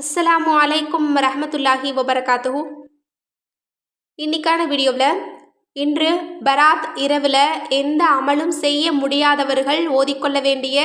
அஸ்ஸலாமு அலைக்கும் ரஹமத்துல்லாஹி வபரகாத்துஹூ இன்னைக்கான வீடியோவில் இன்று பராத் இரவில் எந்த அமலும் செய்ய முடியாதவர்கள் ஓதிக்கொள்ள வேண்டிய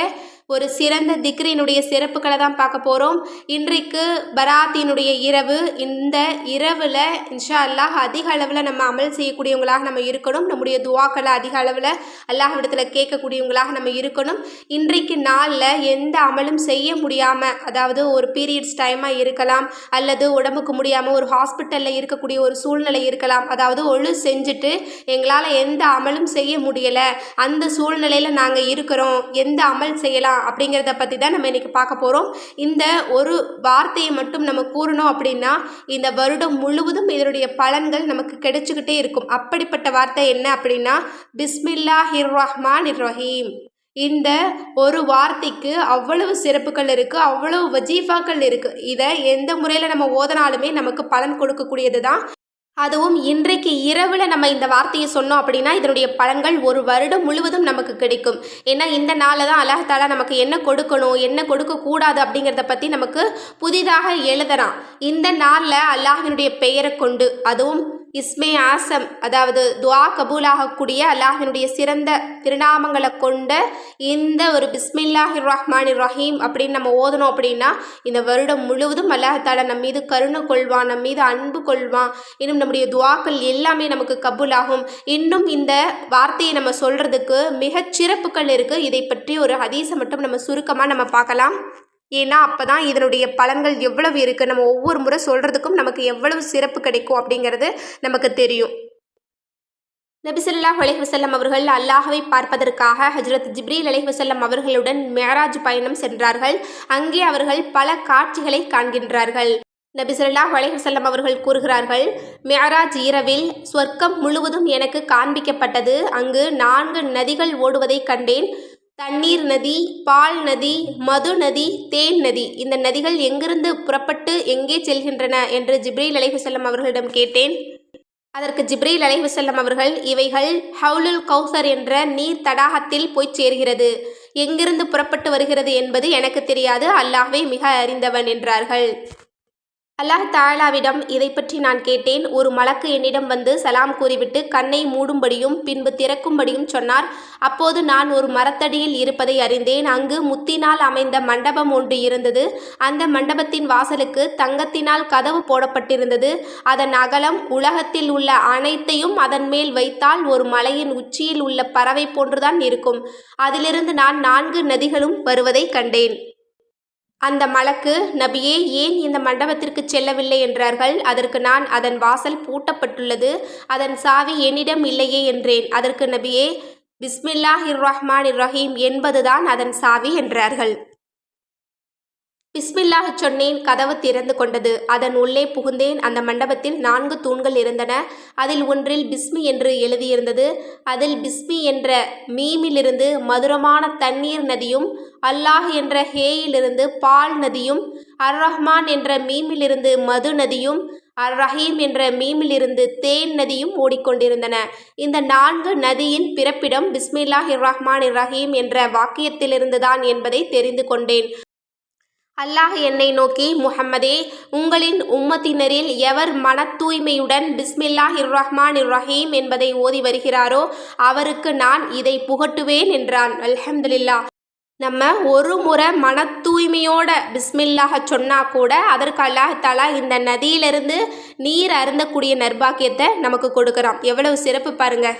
ஒரு சிறந்த திக்ரினுடைய சிறப்புகளை தான் பார்க்க போகிறோம் இன்றைக்கு பராத்தினுடைய இரவு இந்த இரவில் இன்ஷா அல்லாஹ் அதிக அளவில் நம்ம அமல் செய்யக்கூடியவங்களாக நம்ம இருக்கணும். நம்முடைய துவாக்களை அதிக அளவில் அல்லாஹ்விடத்தில் கேட்கக்கூடியவங்களாக நம்ம இருக்கணும். இன்றைக்கு நாளில் எந்த அமலும் செய்ய முடியாமல் அதாவது ஒரு பீரியட்ஸ் டைமாக இருக்கலாம் அல்லது உடம்புக்கு முடியாமல் ஒரு ஹாஸ்பிட்டலில் இருக்கக்கூடிய ஒரு சூழ்நிலை இருக்கலாம் அதாவது ஒழு செஞ்சுட்டு எங்களால் எந்த அமலும் செய்ய முடியலை அந்த சூழ்நிலையில் நாங்கள் இருக்கிறோம் எந்த அமல் செய்யலாம் அப்படிங்கிறத பற்றி தான் நம்ம இன்றைக்கி பார்க்க போகிறோம் இந்த ஒரு வார்த்தையை மட்டும் நம்ம கூறணும் அப்படின்னா இந்த வருடம் முழுவதும் இதனுடைய பலன்கள் நமக்கு கிடைச்சிக்கிட்டே இருக்கும். அப்படிப்பட்ட வார்த்தை என்ன அப்படின்னா பிஸ்மில்லா ஹிர் ரஹ்மான் ரஹீம் இந்த ஒரு வார்த்தைக்கு அவ்வளவு சிறப்புகள் இருக்குது அவ்வளவு வஜீஃபாக்கள் இருக்குது இதை எந்த முறையில் நம்ம ஓதனாலுமே நமக்கு பலன் கொடுக்கக்கூடியது தான் அதுவும் இன்றைக்கு இரவில் நம்ம இந்த வார்த்தையை சொன்னோம் அப்படின்னா இதனுடைய பலன்கள் ஒரு வருடம் முழுவதும் நமக்கு கிடைக்கும். ஏன்னா இந்த நாளில் தான் அல்லாஹாலா நமக்கு என்ன கொடுக்கணும் என்ன கொடுக்கக்கூடாது அப்படிங்கிறத பற்றி நமக்கு புதிதாக எழுதுறான். இந்த நாளில் அல்லாஹினுடைய பெயரை கொண்டு அதுவும் இஸ்மே ஆசம் அதாவது துவா கபூலாகக்கூடிய அல்லாஹினுடைய சிறந்த திருநாமங்களை கொண்ட இந்த ஒரு பிஸ்மில்லாஹிர் ரஹ்மான் ரஹீம் அப்படின்னு நம்ம ஓதணும் அப்படின்னா இந்த வருடம் முழுவதும் அல்லாஹால நம் மீது கருணை கொள்வான் நம் மீது அன்பு கொள்வான். இன்னும் நம்முடைய துவாக்கள் எல்லாமே நமக்கு கபூலாகும். இன்னும் இந்த வார்த்தையை நம்ம சொல்கிறதுக்கு மிகச் சிறப்புகள் இருக்குது இதை பற்றி ஒரு ஹதீஸை மட்டும் நம்ம சுருக்கமாக நம்ம பார்க்கலாம். ஏன்னா அப்போ தான் இதனுடைய பலன்கள் எவ்வளவு இருக்குது நம்ம ஒவ்வொரு முறை சொல்கிறதுக்கும் நமக்கு எவ்வளவு சிறப்பு கிடைக்கும் அப்படிங்கிறது நமக்கு தெரியும். நபிசல்லாஹ் அலைஹசல்லம் அவர்கள் அல்லாஹவை பார்ப்பதற்காக ஹஜ்ரத் ஜிப்ரீல் அலைஹசல்லம் அவர்களுடன் மேராஜ் பயணம் சென்றார்கள். அங்கே அவர்கள் பல காட்சிகளை காண்கின்றார்கள். நபிசல்லாஹ் அலைஹசல்லம் அவர்கள் கூறுகிறார்கள் மேராஜ் இரவில் சொர்க்கம் முழுவதும் எனக்கு காண்பிக்கப்பட்டது. அங்கு நான்கு நதிகள் ஓடுவதைக் கண்டேன். தண்ணீர் நதி பால் நதி மது நதி தேன் நதி. இந்த நதிகள் எங்கிருந்து புறப்பட்டு எங்கே செல்கின்றன என்று ஜிப்ரீல் அலைஹுசல்லம் அவர்களிடம் கேட்டேன். அதற்கு ஜிப்ரீல் அலைஹுசல்லம் அவர்கள் இவைகள் ஹவுலுல் கௌசர் என்ற நீர் தடாகத்தில் போய் சேர்கிறது. எங்கிருந்து புறப்பட்டு வருகிறது என்பது எனக்கு தெரியாது. அல்லாஹ்வே மிக அறிந்தவன் என்றார்கள். அல்லாஹ் தாலாவிடம் இதை பற்றி நான் கேட்டேன். ஒரு மலக்கு என்னிடம் வந்து சலாம் கூறிவிட்டு கண்ணை மூடும்படியும் பின்பு திறக்கும்படியும் சொன்னார். அப்போது நான் ஒரு மரத்தடியில் இருப்பதை அறிந்தேன். அங்கு முத்தினால் அமைந்த மண்டபம் ஒன்று இருந்தது. அந்த மண்டபத்தின் வாசலுக்கு தங்கத்தினால் கதவு போடப்பட்டிருந்தது. அதன் அகலம் உலகத்தில் உள்ள அனைத்தையும் அதன் மேல் வைத்தால் ஒரு மலையின் உச்சியில் உள்ள பறவை போன்றுதான் இருக்கும். அதிலிருந்து நான் நான்கு நதிகளும் வருவதை கண்டேன். அந்த மலக்கு நபியே ஏன் இந்த மண்டபத்திற்கு செல்லவில்லை? என்றார்கள். அதற்கு நான் அதன் வாசல் பூட்டப்பட்டுள்ளது. அதன் சாவி என்னிடம் இல்லையே என்றேன். அதற்கு நபியே பிஸ்மில்லாஹ் இர் ரஹ்மான் இர் ரஹீம் என்பதுதான் அதன் சாவி என்றார்கள். பிஸ்மில்லாஹ் சொன்னேன் கதவு திறந்து கொண்டது. அதன் உள்ளே புகுந்தேன். அந்த மண்டபத்தில் நான்கு தூண்கள் இருந்தன. அதில் ஒன்றில் பிஸ்மி என்று எழுதியிருந்தது. அதில் பிஸ்மி என்ற மீமிலிருந்து மதுரமான தண்ணீர் நதியும் அல்லாஹ் என்ற ஹேயிலிருந்து பால் நதியும் அர் ரஹ்மான் என்ற மீமிலிருந்து மது நதியும் அர் ரஹீம் என்ற மீமிலிருந்து தேன் நதியும் ஓடிக்கொண்டிருந்தன. இந்த நான்கு நதியின் பிறப்பிடம் பிஸ்மில்லாஹ் இர் ரஹ்மான் இர் ரஹீம் என்ற வாக்கியத்திலிருந்துதான் என்பதை தெரிந்து கொண்டேன். அல்லாஹ் என்னை நோக்கி முஹம்மதே உங்களின் உம்மத்தினரில் எவர் மன தூய்மையுடன் பிஸ்மில்லாஹ் இர் ரஹ்மான் இர் ரஹீம் என்பதை ஓதி வருகிறாரோ அவருக்கு நான் இதை புகட்டுவேன் என்றான். அல்ஹம்துலில்லா நம்ம ஒரு முறை மன தூய்மையோட பிஸ்மில்லாக சொன்னா கூட அதற்கு அல்லாஹாலா இந்த நதியிலிருந்து நீர் அருந்தக்கூடிய நர்பாக்கியத்தை நமக்கு கொடுக்குறான். எவ்வளவு சிறப்பு பாருங்கள்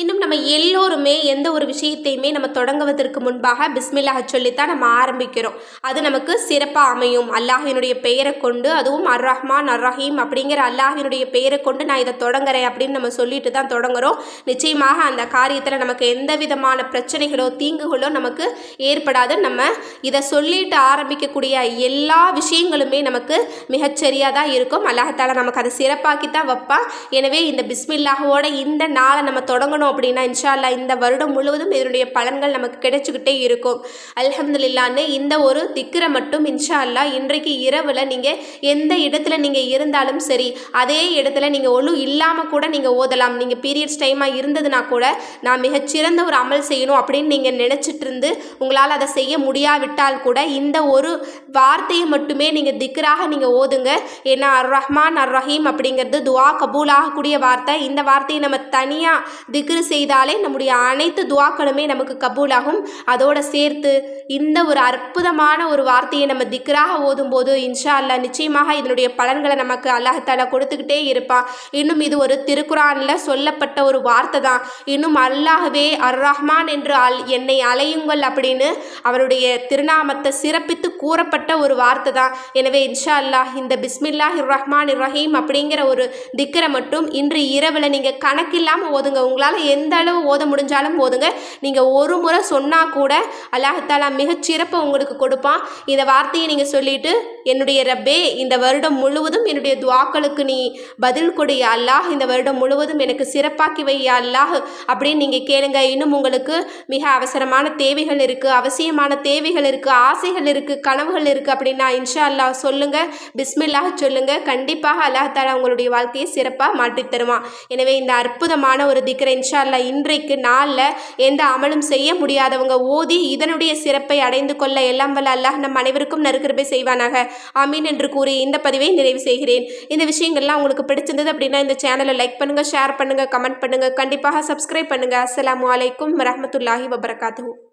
இன்னும் நம்ம எல்லோருமே எந்த ஒரு விஷயத்தையுமே நம்ம தொடங்குவதற்கு முன்பாக பிஸ்மில்லாக சொல்லித்தான் நம்ம ஆரம்பிக்கிறோம். அது நமக்கு சிறப்பாக அமையும். அல்லாஹினுடைய பெயரை கொண்டு அதுவும் அர் ரஹ்மான் அர் ரஹீம் அப்படிங்கிற அல்லாஹினுடைய பெயரை கொண்டு நான் இதை தொடங்குறேன் அப்படின்னு நம்ம சொல்லிட்டு தான் தொடங்குறோம். நிச்சயமாக அந்த காரியத்தில் நமக்கு எந்த விதமான பிரச்சனைகளோ தீங்குகளோ நமக்கு ஏற்படாது. நம்ம இதை சொல்லிட்டு ஆரம்பிக்கக்கூடிய எல்லா விஷயங்களுமே நமக்கு மிகச்சரியாக தான் இருக்கும் அல்லாஹால நமக்கு அதை சிறப்பாக்கி தான் வைப்பா. எனவே இந்த பிஸ்மில்லாஹோட இந்த நாளை நம்ம தொடங்கணும் அப்படின்னா இன்ஷா இந்த வருடம் முழுவதும் இதனுடைய பலன்கள் நமக்கு கிடைச்சிக்கிட்டே இருக்கும். அல்ஹம்துலில்லான்னு இந்த ஒரு திக்கரை மட்டும் இன்ஷா அல்லாஹ் இன்றைக்கு இரவில் நீங்கள் எந்த இடத்துல நீங்கள் இருந்தாலும் சரி அதே இடத்துல நீங்கள் ஒழு இல்லாமல் கூட நீங்கள் ஓதலாம். நீங்கள் பீரியட்ஸ் டைமாக இருந்ததுன்னா கூட நான் மிகச்சிறந்த ஒரு அமல் செய்யணும் அப்படின்னு நீங்கள் நினச்சிட்டு இருந்து உங்களால் அதை செய்ய முடியாவிட்டால் கூட இந்த ஒரு வார்த்தையை மட்டுமே நீங்கள் திக்கராக நீங்கள் ஓதுங்க. ஏன்னா அர் ரஹ்மான் அர் ரஹீம் அப்படிங்கிறது துவா கபூலாகக்கூடிய வார்த்தை. இந்த வார்த்தையை நம்ம தனியாக திக் திக்ரு செய்தாலே நம்முடைய அனைத்து துவாக்களுமே நமக்கு கபூலாகும். அதோட சேர்த்து இந்த ஒரு அற்புதமான ஒரு வார்த்தையை நம்ம திக்ராக ஓதும்போது இன்ஷா அல்லாஹ் நிச்சயமாக இதனுடைய பலன்களை நமக்கு அல்லாஹால கொடுத்துக்கிட்டே இருப்பான் இன்னும் இது ஒரு திருக்குறானில் சொல்லப்பட்ட ஒரு வார்த்தை தான். இன்னும் அல்லாஹவே அர் ரஹ்மான் என்று அல் என்னை அலையுங்கள் அப்படின்னு அவருடைய திருநாமத்தை சிறப்பித்து கூறப்பட்ட ஒரு வார்த்தை தான். எனவே இன்ஷா அல்லாஹ் இந்த பிஸ்மில்லாஹ் ரஹ்மான் ரஹீம் அப்படிங்கிற ஒரு திக்கரை மட்டும் இன்று இரவில் நீங்கள் கணக்கில்லாமல் ஓதுங்க. உங்களால் எந்த அளவு ஓத முடிஞ்சாலும் ஓதுங்க நீங்கள் ஒரு முறை சொன்னால் கூட அல்லாஹாலா மிகச்சிறப்பை உங்களுக்கு கொடுப்பான். இந்த வார்த்தையை நீங்கள் சொல்லிட்டு என்னுடைய ரப்பே இந்த வருடம் முழுவதும் என்னுடைய துவாக்களுக்கு நீ பதில் கொடு அல்லாஹ். இந்த வருடம் முழுவதும் எனக்கு சிறப்பாக்கி வை யா அல்லாஹ் அப்படின்னு நீங்கள் கேளுங்க. இன்னும் உங்களுக்கு மிக அவசரமான தேவைகள் இருக்குது அவசியமான தேவைகள் இருக்குது ஆசைகள் இருக்குது கனவுகள் இருக்குது அப்படின்னா இன்ஷா அல்லாஹ் சொல்லுங்கள் பிஸ்மில்லாஹ் சொல்லுங்கள் கண்டிப்பாக அல்லாஹ் தாலா உங்களுடைய வாழ்க்கையை சிறப்பாக மாற்றித் தருவான். எனவே இந்த அற்புதமான ஒரு திக்கரை இன்ஷா இன்றைக்கு நாளில் எந்த அமலும் செய்ய முடியாதவங்க ஓதி இதனுடைய சிறப்பை அடைந்து கொள்ள எல்லாம் வல்ல அல்லாஹ் நம் அனைவருக்கும் நறுக்கிருப்பை செய்வானாக. ஆமீன் என்று கூறி இந்த பதிவை நிறைவு செய்கிறேன். இந்த விஷயங்கள்லாம் உங்களுக்கு பிடிச்சிருந்தது அப்படின்னா இந்த சேனலை லைக் பண்ணுங்கள் ஷேர் பண்ணுங்கள் கமெண்ட் பண்ணுங்கள் கண்டிப்பாக சப்ஸ்கிரைப் பண்ணுங்கள் அஸ்லாம் அலைக்கும் வரஹ்மத்துல்லாஹி வபரகாத்து